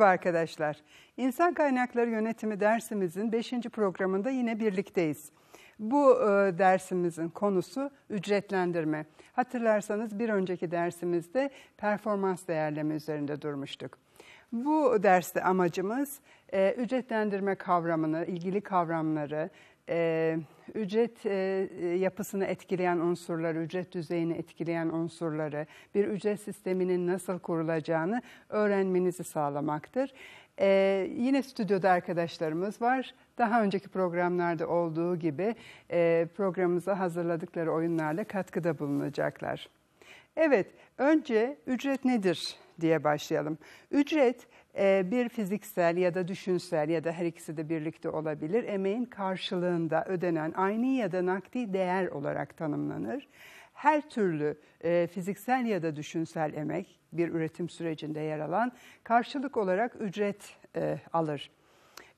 Merhaba arkadaşlar. İnsan Kaynakları Yönetimi dersimizin 5. programında yine birlikteyiz. Bu e, dersimizin konusu ücretlendirme. Hatırlarsanız bir önceki dersimizde performans değerleme üzerinde durmuştuk. Bu derste amacımız e, ücretlendirme kavramını, ilgili kavramları, e, ücret e, yapısını etkileyen unsurları, ücret düzeyini etkileyen unsurları, bir ücret sisteminin nasıl kurulacağını öğrenmenizi sağlamaktır. E, yine stüdyoda arkadaşlarımız var. Daha önceki programlarda olduğu gibi e, programımıza hazırladıkları oyunlarla katkıda bulunacaklar. Evet, önce ücret nedir diye başlayalım. Ücret bir fiziksel ya da düşünsel ya da her ikisi de birlikte olabilir emeğin karşılığında ödenen aynı ya da nakdi değer olarak tanımlanır. Her türlü e, fiziksel ya da düşünsel emek bir üretim sürecinde yer alan karşılık olarak ücret e, alır.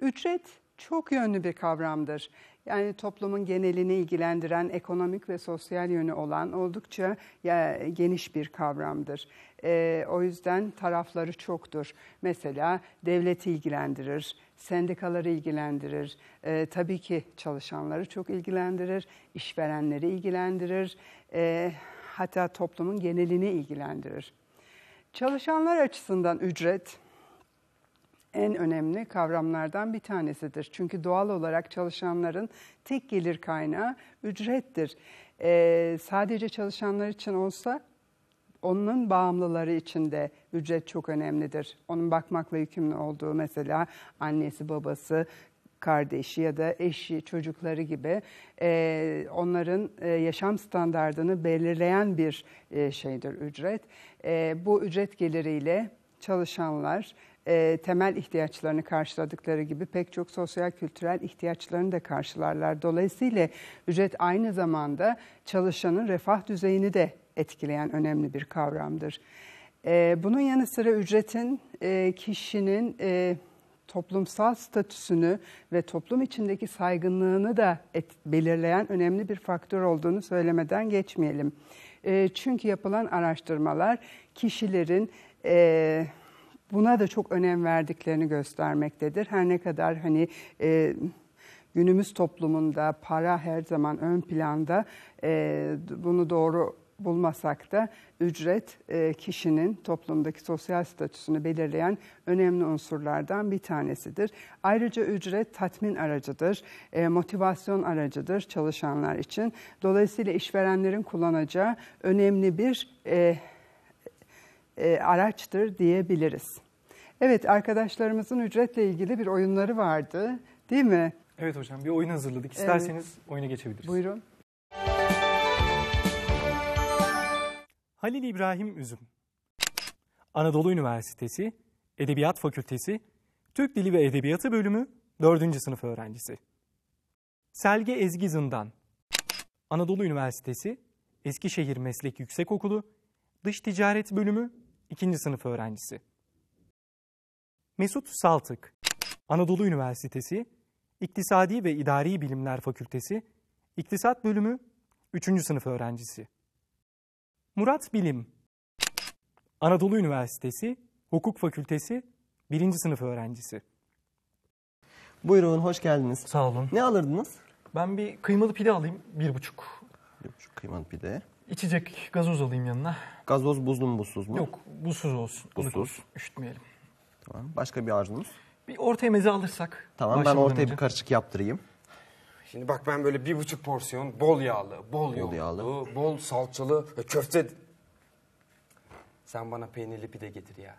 Ücret çok yönlü bir kavramdır. Yani toplumun genelini ilgilendiren ekonomik ve sosyal yönü olan oldukça ya, geniş bir kavramdır. E, o yüzden tarafları çoktur. Mesela devleti ilgilendirir, sendikaları ilgilendirir, e, tabii ki çalışanları çok ilgilendirir, işverenleri ilgilendirir, e, hatta toplumun genelini ilgilendirir. Çalışanlar açısından ücret en önemli kavramlardan bir tanesidir. Çünkü doğal olarak çalışanların tek gelir kaynağı ücrettir. Ee, sadece çalışanlar için olsa onun bağımlıları için de ücret çok önemlidir. Onun bakmakla yükümlü olduğu mesela annesi, babası, kardeşi ya da eşi, çocukları gibi e, onların e, yaşam standartını belirleyen bir e, şeydir ücret. E, bu ücret geliriyle çalışanlar e, temel ihtiyaçlarını karşıladıkları gibi pek çok sosyal kültürel ihtiyaçlarını da karşılarlar. Dolayısıyla ücret aynı zamanda çalışanın refah düzeyini de etkileyen önemli bir kavramdır. E, bunun yanı sıra ücretin e, kişinin e, toplumsal statüsünü ve toplum içindeki saygınlığını da et, belirleyen önemli bir faktör olduğunu söylemeden geçmeyelim. E, çünkü yapılan araştırmalar kişilerin e, buna da çok önem verdiklerini göstermektedir. Her ne kadar hani e, günümüz toplumunda para her zaman ön planda e, bunu doğru bulmasak da ücret e, kişinin toplumdaki sosyal statüsünü belirleyen önemli unsurlardan bir tanesidir. Ayrıca ücret tatmin aracıdır, e, motivasyon aracıdır çalışanlar için. Dolayısıyla işverenlerin kullanacağı önemli bir e, e, araçtır diyebiliriz. Evet arkadaşlarımızın ücretle ilgili bir oyunları vardı değil mi? Evet hocam bir oyun hazırladık. İsterseniz evet. oyuna geçebiliriz. Buyurun. Halil İbrahim Üzüm Anadolu Üniversitesi Edebiyat Fakültesi Türk Dili ve Edebiyatı Bölümü 4. sınıf öğrencisi. Selge Ezgi Zindan Anadolu Üniversitesi Eskişehir Meslek Yüksekokulu Dış Ticaret Bölümü 2. sınıf öğrencisi. Mesut Saltık Anadolu Üniversitesi İktisadi ve İdari Bilimler Fakültesi İktisat Bölümü 3. sınıf öğrencisi. Murat Bilim Anadolu Üniversitesi Hukuk Fakültesi 1. sınıf öğrencisi. Buyurun, hoş geldiniz. Sağ olun. Ne alırdınız? Ben bir kıymalı pide alayım, bir buçuk. Bir buçuk kıymalı pide. İçecek gazoz alayım yanına. Gazoz buzlu mu buzsuz mu? Yok, buzsuz olsun. Buzsuz. Olsun, üşütmeyelim. Tamam. Başka bir arzunuz? Bir ortaya meze alırsak. Tamam ben ortaya önce. bir karışık yaptırayım. Şimdi bak ben böyle bir buçuk porsiyon bol yağlı, bol, bol yağlı, bol salçalı köfte... Sen bana peynirli pide getir ya.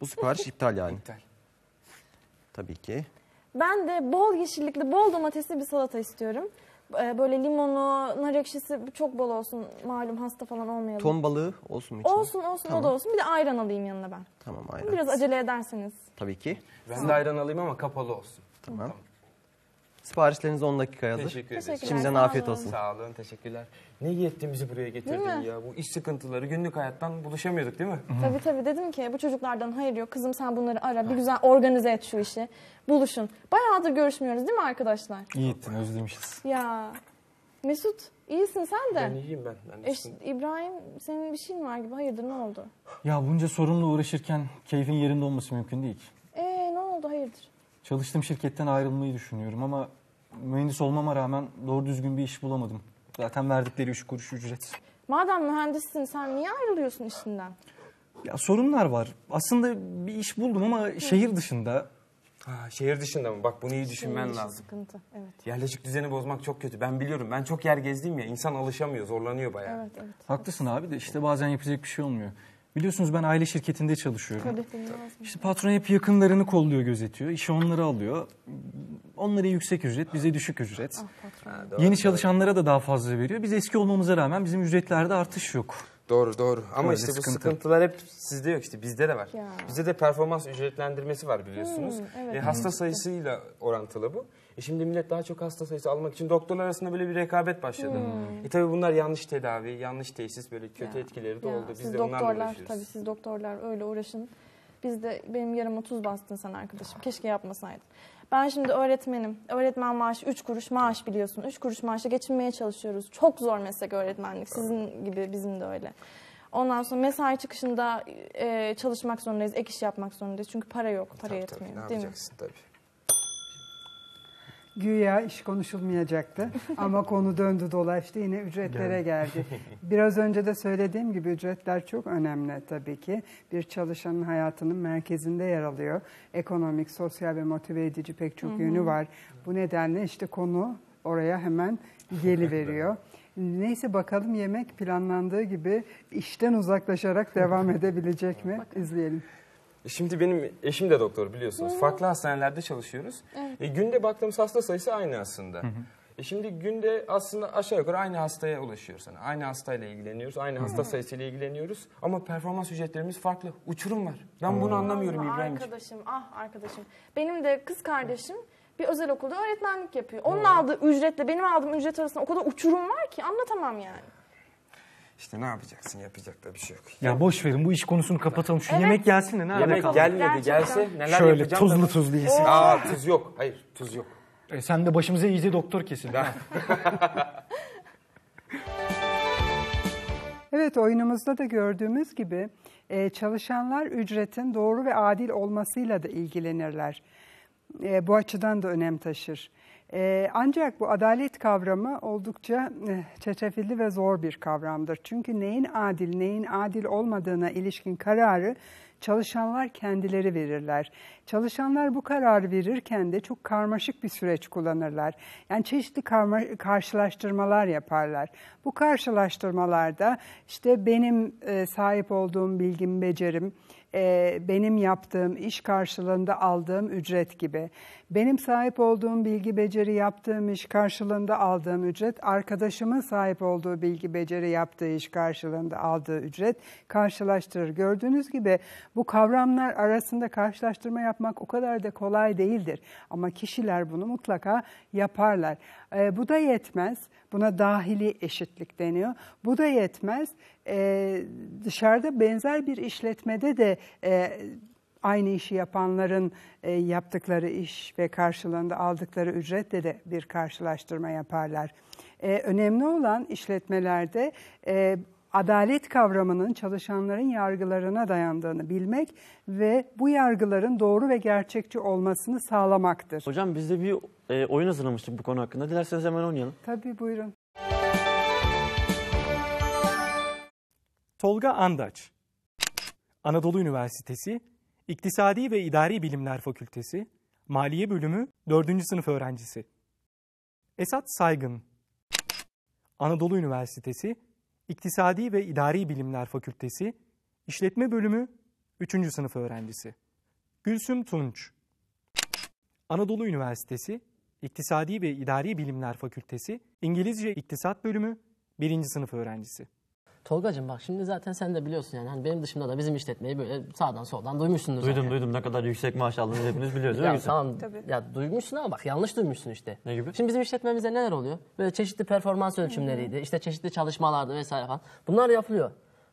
Bu sipariş iptal yani. İptal. Tabii ki. Ben de bol yeşillikli, bol domatesli bir salata istiyorum. Ee, böyle limonu, nar ekşisi çok bol olsun. Malum hasta falan olmayalım. Ton balığı olsun mu içinde? Olsun olsun tamam. o da olsun. Bir de ayran alayım yanına ben. Tamam ayran. Biraz acele ederseniz. Tabii ki. Ben de ayran alayım ama kapalı olsun. Tamam. Siparişleriniz 10 dakika hazır. Teşekkür ederim. Şimdiden afiyet olsun. Sağ olun, teşekkürler. Ne iyi ettin bizi buraya getirdin ya. Bu iş sıkıntıları günlük hayattan buluşamıyorduk değil mi? Tabii tabii dedim ki bu çocuklardan hayır yok. Kızım sen bunları ara bir güzel organize et şu işi. Buluşun. Bayağıdır görüşmüyoruz değil mi arkadaşlar? İyi ettin özlemişiz. Ya Mesut iyisin sen de. Ben iyiyim ben. ben Eş, İbrahim senin bir şeyin var gibi hayırdır ne oldu? Ya bunca sorunla uğraşırken keyfin yerinde olması mümkün değil. oldu hayırdır? Çalıştığım şirketten ayrılmayı düşünüyorum ama mühendis olmama rağmen doğru düzgün bir iş bulamadım. Zaten verdikleri üç kuruş ücret. Madem mühendissin sen niye ayrılıyorsun işinden? Ya sorunlar var. Aslında bir iş buldum ama şehir dışında. Ha, şehir dışında mı? Bak bunu iyi düşünmen Senin için lazım. Sıkıntı. Evet. Yerleşik düzeni bozmak çok kötü. Ben biliyorum. Ben çok yer gezdim ya. İnsan alışamıyor, zorlanıyor bayağı. Evet evet. Haklısın abi de işte bazen yapacak bir şey olmuyor. Biliyorsunuz ben aile şirketinde çalışıyorum. Tabii? İşte patron hep yakınlarını kolluyor, gözetiyor. İşi onları alıyor. Onlara yüksek ücret, bize düşük ücret. Ah patron. Yeni çalışanlara da daha fazla veriyor. Biz eski olmamıza rağmen bizim ücretlerde artış yok. Doğru doğru. Ama Öyle işte bu sıkıntı. sıkıntılar hep sizde yok işte bizde de var. Ya. Bizde de performans ücretlendirmesi var biliyorsunuz. Hmm, evet. E, hasta sayısıyla orantılı bu. E şimdi millet daha çok hasta sayısı almak için doktorlar arasında böyle bir rekabet başladı. E tabii bunlar yanlış tedavi, yanlış teşhis böyle kötü Hmm. Ya. etkileri de Ya, oldu. Biz siz de doktorlar uğraşıyoruz. tabii siz doktorlar öyle uğraşın. Biz de benim yarama tuz bastın sen arkadaşım. Keşke yapmasaydın. Ben şimdi öğretmenim. Öğretmen maaşı 3 kuruş maaş biliyorsun. 3 kuruş maaşla geçinmeye çalışıyoruz. Çok zor meslek öğretmenlik. Sizin gibi bizim de öyle. Ondan sonra mesai çıkışında e, çalışmak zorundayız. Ek iş yapmak zorundayız. Çünkü para yok. Para Tabii, tabii, yetmiyor. ne değil mi? yapacaksın tabii. Güya iş konuşulmayacaktı ama konu döndü dolaştı yine ücretlere geldi. Biraz önce de söylediğim gibi ücretler çok önemli tabii ki. Bir çalışanın hayatının merkezinde yer alıyor. Ekonomik, sosyal ve motive edici pek çok yönü var. Bu nedenle işte konu oraya hemen geliveriyor. Neyse bakalım yemek planlandığı gibi işten uzaklaşarak devam edebilecek mi? İzleyelim. E Şimdi benim eşim de doktor biliyorsunuz. Farklı hastanelerde çalışıyoruz. E, günde baktığımız hasta sayısı aynı aslında. E şimdi günde aslında aşağı yukarı aynı hastaya ulaşıyoruz. Yani aynı hastayla ilgileniyoruz, aynı hasta sayısıyla ilgileniyoruz. Ama performans ücretlerimiz farklı. Uçurum var. Ben bunu anlamıyorum İbrahimciğim. Arkadaşım, ah arkadaşım. Benim de kız kardeşim bir özel okulda öğretmenlik yapıyor. Onun aldığı ücretle benim aldığım ücret arasında o kadar uçurum var ki anlatamam yani. İşte ne yapacaksın? Yapacak da bir şey yok. Ya boş verin bu iş konusunu kapatalım. Şu Evet. yemek gelsin de ne Yemek alakalı? gelmedi. Gerçekten. Gelse neler Şöyle yapacağım da tuzlu ben- tuzlu yesin. Aa tuz yok. Hayır tuz yok. E, sen de başımıza iyice doktor kesin. Evet oyunumuzda da gördüğümüz gibi e, çalışanlar ücretin doğru ve adil olmasıyla da ilgilenirler. E, bu açıdan da önem taşır. E, ancak bu adalet kavramı oldukça e, çetrefilli ve zor bir kavramdır. Çünkü neyin adil, neyin adil olmadığına ilişkin kararı çalışanlar kendileri verirler. Çalışanlar bu kararı verirken de çok karmaşık bir süreç kullanırlar. Yani çeşitli karma, karşılaştırmalar yaparlar. Bu karşılaştırmalarda işte benim e, sahip olduğum bilgim, becerim, e, benim yaptığım iş karşılığında aldığım ücret gibi. Benim sahip olduğum bilgi, beceri yaptığım iş karşılığında aldığım ücret, arkadaşımın sahip olduğu bilgi, beceri yaptığı iş karşılığında aldığı ücret karşılaştırır. Gördüğünüz gibi bu kavramlar arasında karşılaştırma yapmak o kadar da kolay değildir. Ama kişiler bunu mutlaka yaparlar. E, bu da yetmez. Buna dahili eşitlik deniyor. Bu da yetmez. E, dışarıda benzer bir işletmede de e, aynı işi yapanların e, yaptıkları iş ve karşılığında aldıkları ücretle de bir karşılaştırma yaparlar. E, önemli olan işletmelerde e, adalet kavramının çalışanların yargılarına dayandığını bilmek ve bu yargıların doğru ve gerçekçi olmasını sağlamaktır. Hocam biz de bir e, oyun hazırlamıştık bu konu hakkında. Dilerseniz hemen oynayalım. Tabii buyurun. Tolga Andaç Anadolu Üniversitesi İktisadi ve İdari Bilimler Fakültesi Maliye Bölümü 4. sınıf öğrencisi Esat Saygın Anadolu Üniversitesi İktisadi ve İdari Bilimler Fakültesi İşletme Bölümü 3. sınıf öğrencisi Gülsüm Tunç Anadolu Üniversitesi İktisadi ve İdari Bilimler Fakültesi İngilizce İktisat Bölümü 1. sınıf öğrencisi Tolgacığım bak şimdi zaten sen de biliyorsun yani hani benim dışımda da bizim işletmeyi böyle sağdan soldan duymuşsundur Duydum zaten. duydum ne kadar yüksek maaş aldığını hepiniz biliyoruz değil mi Ya tamam ya duymuşsun ama bak yanlış duymuşsun işte. Ne gibi? Şimdi bizim işletmemizde neler oluyor? Böyle çeşitli performans ölçümleriydi, işte çeşitli çalışmalardı vesaire falan. Bunlar yapılıyor.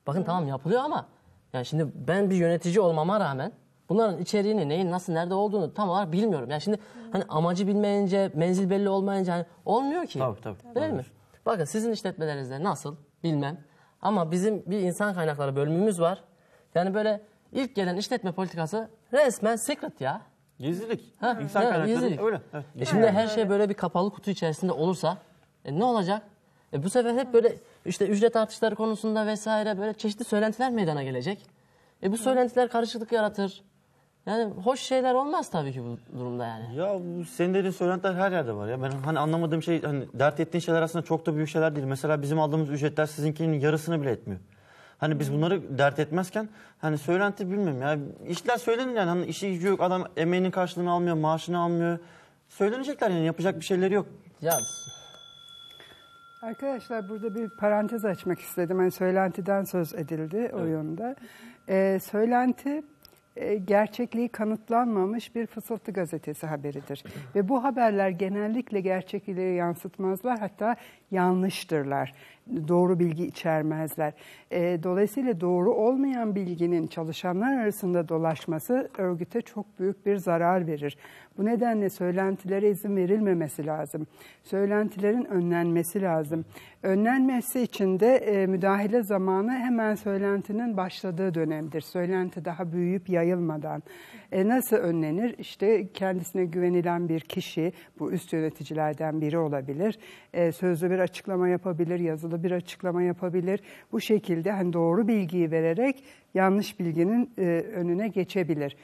Bakın tamam yapılıyor ama yani şimdi ben bir yönetici olmama rağmen bunların içeriğini, neyin nasıl, nerede olduğunu tam olarak bilmiyorum. Yani şimdi hani amacı bilmeyince, menzil belli olmayınca hani olmuyor ki. Tabii, tabii. Değil mi? Bakın sizin işletmelerinizde nasıl bilmem. Ama bizim bir insan kaynakları bölümümüz var. Yani böyle ilk gelen işletme politikası resmen secret ya. Gizlilik. Ha, İnsan kaynakları gizlilik. öyle. Evet. E şimdi her şey böyle bir kapalı kutu içerisinde olursa e ne olacak? E bu sefer hep böyle işte ücret artışları konusunda vesaire böyle çeşitli söylentiler meydana gelecek. E bu söylentiler karışıklık yaratır. Yani hoş şeyler olmaz tabii ki bu durumda yani. Ya bu senin dediğin söylentiler her yerde var ya. Ben hani anlamadığım şey hani dert ettiğin şeyler aslında çok da büyük şeyler değil. Mesela bizim aldığımız ücretler sizinkinin yarısını bile etmiyor. Hani biz bunları dert etmezken hani söylenti bilmiyorum ya. İşler söylenir yani. Hani işi gücü yok. Adam emeğinin karşılığını almıyor, maaşını almıyor. Söylenecekler yani yapacak bir şeyleri yok. Ya Arkadaşlar burada bir parantez açmak istedim. Hani söylentiden söz edildi oyunda. Ee, söylenti gerçekliği kanıtlanmamış bir fısıltı gazetesi haberidir. Ve bu haberler genellikle gerçekliği yansıtmazlar hatta yanlıştırlar. Doğru bilgi içermezler. Ee, dolayısıyla doğru olmayan bilginin çalışanlar arasında dolaşması örgüte çok büyük bir zarar verir. Bu nedenle söylentilere izin verilmemesi lazım. Söylentilerin önlenmesi lazım. Önlenmesi için de e, müdahale zamanı hemen söylentinin başladığı dönemdir. Söylenti daha büyüyüp yayılmadan. E, nasıl önlenir? İşte kendisine güvenilen bir kişi, bu üst yöneticilerden biri olabilir. E, sözlü bir açıklama yapabilir, yazılı bir açıklama yapabilir. Bu şekilde hani doğru bilgiyi vererek yanlış bilginin e, önüne geçebilir.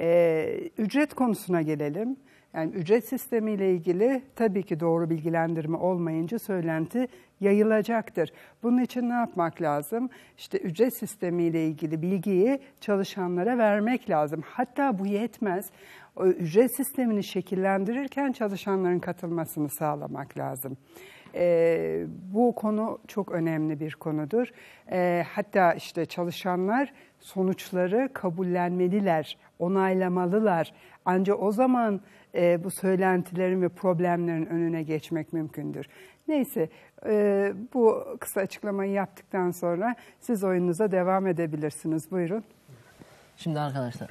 Ee, ücret konusuna gelelim. Yani ücret sistemiyle ilgili tabii ki doğru bilgilendirme olmayınca söylenti yayılacaktır. Bunun için ne yapmak lazım? İşte ücret sistemiyle ilgili bilgiyi çalışanlara vermek lazım. Hatta bu yetmez. O ücret sistemini şekillendirirken çalışanların katılmasını sağlamak lazım. Ee, bu konu çok önemli bir konudur. Ee, hatta işte çalışanlar sonuçları kabullenmeliler, onaylamalılar. Ancak o zaman e, bu söylentilerin ve problemlerin önüne geçmek mümkündür. Neyse e, bu kısa açıklamayı yaptıktan sonra siz oyununuza devam edebilirsiniz. Buyurun. Şimdi arkadaşlar.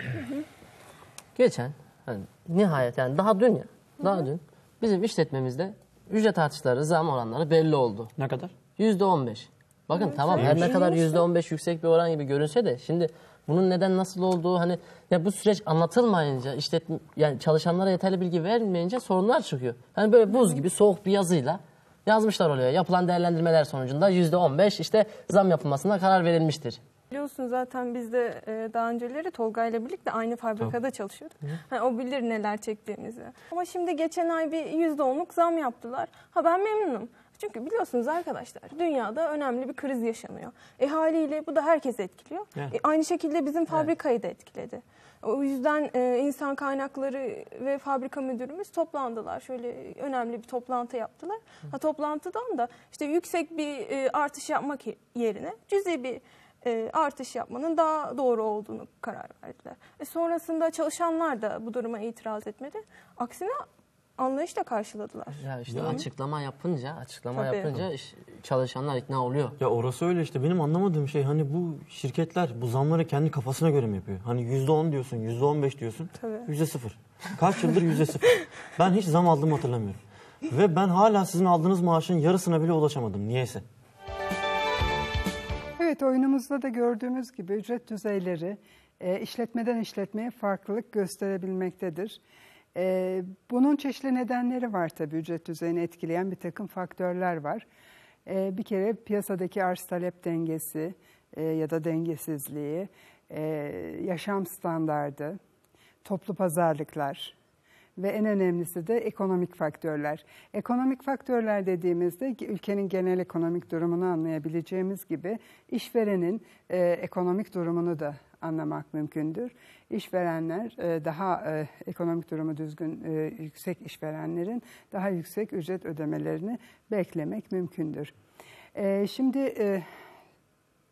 Geçen hani nihayet yani daha dün ya. Daha dün bizim işletmemizde ücret artışları, zam oranları belli oldu. Ne kadar? Yüzde on beş. Bakın tamam her ne kadar yüzde on beş yüksek bir oran gibi görünse de şimdi bunun neden nasıl olduğu hani ya bu süreç anlatılmayınca işletme yani çalışanlara yeterli bilgi verilmeyince sorunlar çıkıyor. Hani böyle buz gibi soğuk bir yazıyla yazmışlar oluyor. Yapılan değerlendirmeler sonucunda yüzde on beş işte zam yapılmasına karar verilmiştir. Biliyorsun zaten biz de e, daha önceleri Tolga ile birlikte aynı fabrikada çalışıyorduk. Hani o bilir neler çektiğimizi. Ama şimdi geçen ay bir yüzde onluk zam yaptılar. Ha ben memnunum. Çünkü biliyorsunuz arkadaşlar dünyada önemli bir kriz yaşanıyor. E haliyle bu da herkes etkiliyor. Evet. E, aynı şekilde bizim fabrikayı da etkiledi. O yüzden e, insan kaynakları ve fabrika müdürümüz toplandılar. Şöyle önemli bir toplantı yaptılar. Ha, toplantıdan da işte yüksek bir e, artış yapmak yerine cüzi bir e, artış yapmanın daha doğru olduğunu karar verdiler. E, sonrasında çalışanlar da bu duruma itiraz etmedi. Aksine anlayışla karşıladılar. Ya işte açıklama yapınca, açıklama Tabii. yapınca iş- çalışanlar ikna oluyor. Ya orası öyle işte. Benim anlamadığım şey hani bu şirketler bu zamları kendi kafasına göre mi yapıyor? Hani yüzde on diyorsun, yüzde on beş diyorsun. Tabii. Yüzde sıfır. Kaç yıldır yüzde sıfır. Ben hiç zam aldığımı hatırlamıyorum. Ve ben hala sizin aldığınız maaşın yarısına bile ulaşamadım. Niyeyse. Evet oyunumuzda da gördüğümüz gibi ücret düzeyleri e, işletmeden işletmeye farklılık gösterebilmektedir. E, bunun çeşitli nedenleri var tabii ücret düzeyini etkileyen bir takım faktörler var. E, bir kere piyasadaki arz talep dengesi e, ya da dengesizliği, e, yaşam standardı, toplu pazarlıklar, ve en önemlisi de ekonomik faktörler. Ekonomik faktörler dediğimizde ülkenin genel ekonomik durumunu anlayabileceğimiz gibi işverenin e, ekonomik durumunu da anlamak mümkündür. İşverenler e, daha e, ekonomik durumu düzgün e, yüksek işverenlerin daha yüksek ücret ödemelerini beklemek mümkündür. Şimdi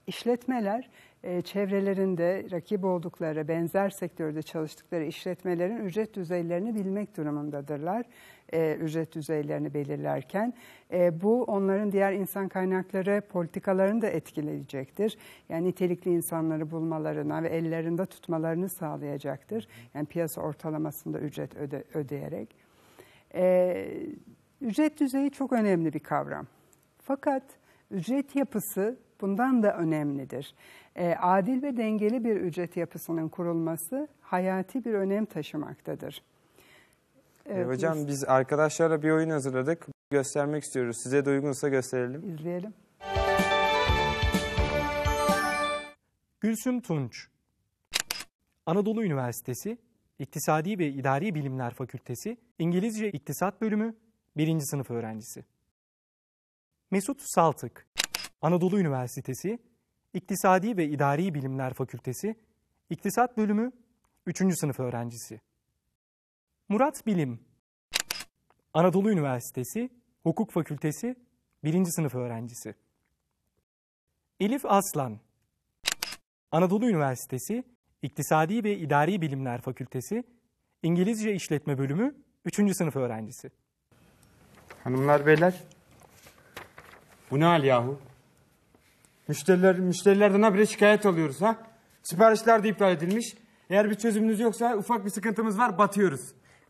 İşletmeler e, çevrelerinde rakip oldukları, benzer sektörde çalıştıkları işletmelerin ücret düzeylerini bilmek durumundadırlar. E, ücret düzeylerini belirlerken E, bu onların diğer insan kaynakları politikalarını da etkileyecektir. Yani nitelikli insanları bulmalarına ve ellerinde tutmalarını sağlayacaktır. Yani piyasa ortalamasında ücret öde, ödeyerek. E, ücret düzeyi çok önemli bir kavram. Fakat ücret yapısı bundan da önemlidir. E, adil ve dengeli bir ücret yapısının kurulması hayati bir önem taşımaktadır. Evet, hocam biz biz arkadaşlarla bir oyun hazırladık. Göstermek istiyoruz. Size de uygunsa gösterelim. izleyelim. Gülsüm Tunç Anadolu Üniversitesi İktisadi ve İdari Bilimler Fakültesi İngilizce İktisat Bölümü 1. sınıf öğrencisi. Mesut Saltık Anadolu Üniversitesi İktisadi ve İdari Bilimler Fakültesi İktisat Bölümü 3. sınıf öğrencisi. Murat Bilim Anadolu Üniversitesi Hukuk Fakültesi 1. sınıf öğrencisi. Elif Aslan Anadolu Üniversitesi İktisadi ve İdari Bilimler Fakültesi İngilizce İşletme Bölümü 3. sınıf öğrencisi. Hanımlar beyler. Bu ne hal yahu? Müşteriler, müşterilerden habire şikayet alıyoruz ha? Siparişler de iptal edilmiş. Eğer bir çözümünüz yoksa ufak bir sıkıntımız var batıyoruz.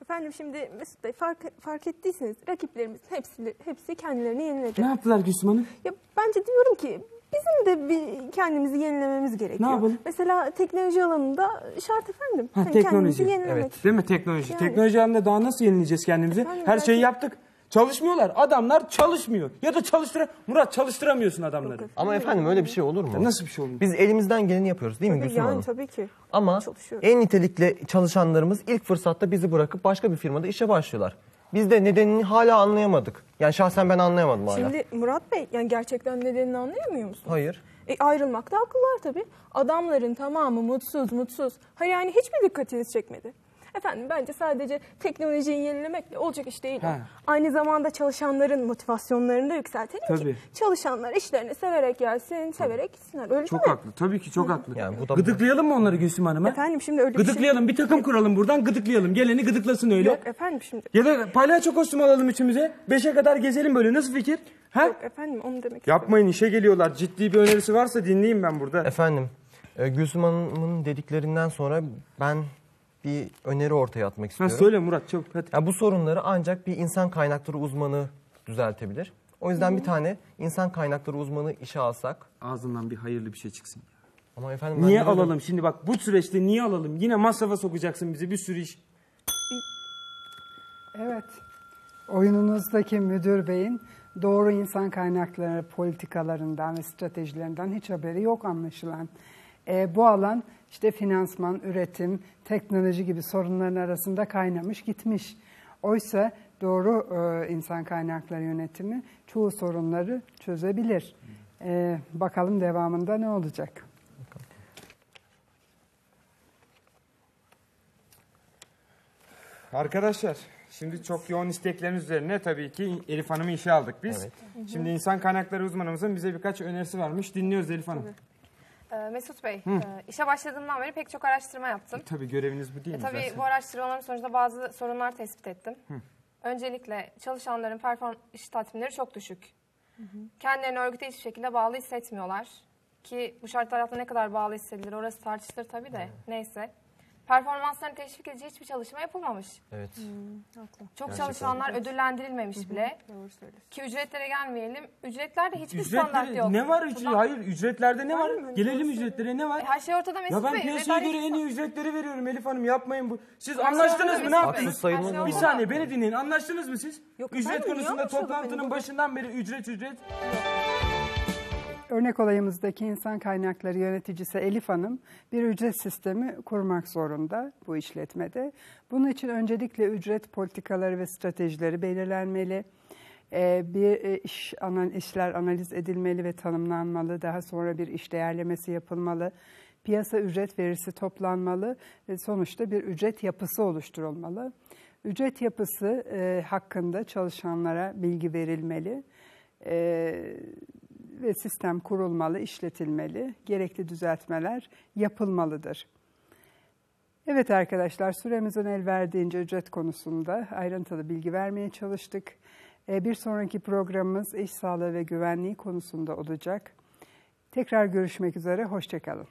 Efendim şimdi Mesut Bey fark, fark ettiyseniz rakiplerimizin hepsi, hepsi kendilerini yeniledi. Ne yaptılar Gülsüm Hanım? Ya bence diyorum ki bizim de bir kendimizi yenilememiz gerekiyor. Ne yapalım? Mesela teknoloji alanında şart efendim. Ha, Hani teknoloji. Kendimizi yenilemek. Değil mi teknoloji? Yani. Teknoloji alanında daha nasıl yenileyeceğiz kendimizi? Efendim, Her belki- şeyi yaptık. Çalışmıyorlar. Adamlar çalışmıyor. Ya da çalıştıra... Murat çalıştıramıyorsun adamları. Ama efendim öyle bir şey olur mu? Nasıl bir şey olur? Biz elimizden geleni yapıyoruz değil mi Gülsüm yani Hanım? tabii ki. Ama Çalışıyoruz. en nitelikli çalışanlarımız ilk fırsatta bizi bırakıp başka bir firmada işe başlıyorlar. Biz de nedenini hala anlayamadık. Yani şahsen ben anlayamadım hala. Şimdi Murat Bey yani gerçekten nedenini anlayamıyor musun? Hayır. E, ayrılmakta haklılar tabii. Adamların tamamı mutsuz mutsuz. Hayır yani hiç mi dikkatiniz çekmedi? Efendim bence sadece teknolojiyi yenilemekle olacak iş değil. Ha. Aynı zamanda çalışanların motivasyonlarını da yükseltelim Tabii. ki çalışanlar işlerini severek gelsin, severek gitsinler. Öyle Çok değil mi? haklı. Tabii ki çok haklı. Yani bu da Gıdıklayalım mı onları Gülsüm Hanım? ha? Efendim şimdi öyle bir şey... Gıdıklayalım. Bir takım kuralım buradan. Gıdıklayalım. Geleni gıdıklasın öyle. Yok efendim şimdi. Ya da palyaço kostümü alalım üçümüze. Beşe kadar gezelim böyle. Nasıl fikir? Ha? Yok efendim onu demek Yapmayın işe geliyorlar. Ciddi bir önerisi varsa dinleyeyim ben burada. Efendim, e, Gülsüm Hanım'ın dediklerinden sonra ben bir öneri ortaya atmak Ha, istiyorum. söyle Murat çabuk hadi. Ya bu sorunları ancak bir insan kaynakları uzmanı düzeltebilir. O yüzden bir tane insan kaynakları uzmanı işe alsak. Ağzından bir hayırlı bir şey çıksın. Ama efendim ben Niye alalım şimdi bak bu süreçte niye alalım? Yine masrafa sokacaksın bizi bir sürü iş. Evet, oyununuzdaki müdür beyin doğru insan kaynakları politikalarından ve stratejilerinden hiç haberi yok anlaşılan. E, bu alan işte finansman, üretim, teknoloji gibi sorunların arasında kaynamış gitmiş. Oysa doğru e, insan kaynakları yönetimi çoğu sorunları çözebilir. E, bakalım devamında ne olacak? Arkadaşlar şimdi çok yoğun istekleriniz üzerine tabii ki Elif Hanım'ı işe aldık biz. Şimdi insan kaynakları uzmanımızın bize birkaç önerisi varmış. Dinliyoruz Elif Hanım. Ee, Mesut Bey, e, işe başladığımdan beri pek çok araştırma yaptım. Tabii göreviniz bu değil E, mi tabii zaten? bu araştırmaların sonucunda bazı sorunlar tespit ettim. Öncelikle çalışanların perform iş tatminleri çok düşük. Kendilerini örgüte hiçbir şekilde bağlı hissetmiyorlar. Ki bu şartlar altında ne kadar bağlı hissedilir orası tartışılır tabii de neyse. Performanslarını teşvik edici hiçbir çalışma yapılmamış. Evet. Çok çalışanlar ödüllendirilmemiş bile. Doğru söylüyorsun. Ki ücretlere gelmeyelim. Ücretlerde hiçbir standart yok. ne var ücret? Bundan- Hayır ücretlerde ne var? mı? Gelelim ücretlere ne var? Her şey ortada Mesut Ya ben Bey. piyasaya göre hiç- en iyi ücretleri veriyorum Elif Hanım yapmayın bu. Siz şey anlaştınız mı ne yaptınız? Haksız sayılmaz şey. Bir saniye beni dinleyin anlaştınız mı siz? Yok ücret efendim, konusunda anlaşalım? toplantının başından beri ücret ücret. Örnek olayımızdaki insan kaynakları yöneticisi Elif Hanım bir ücret sistemi kurmak zorunda bu işletmede. Bunun için öncelikle ücret politikaları ve stratejileri belirlenmeli. Ee, Bir e, iş işler analiz edilmeli ve tanımlanmalı. Daha sonra bir iş değerlemesi yapılmalı. Piyasa ücret verisi toplanmalı ve sonuçta bir ücret yapısı oluşturulmalı. Ücret yapısı e, hakkında çalışanlara bilgi verilmeli. E, ve sistem kurulmalı, işletilmeli, gerekli düzeltmeler yapılmalıdır. Evet arkadaşlar, süremizin el verdiğince ücret konusunda ayrıntılı bilgi vermeye çalıştık. Ee, Bir sonraki programımız iş sağlığı ve güvenliği konusunda olacak. Tekrar görüşmek üzere, hoşçakalın.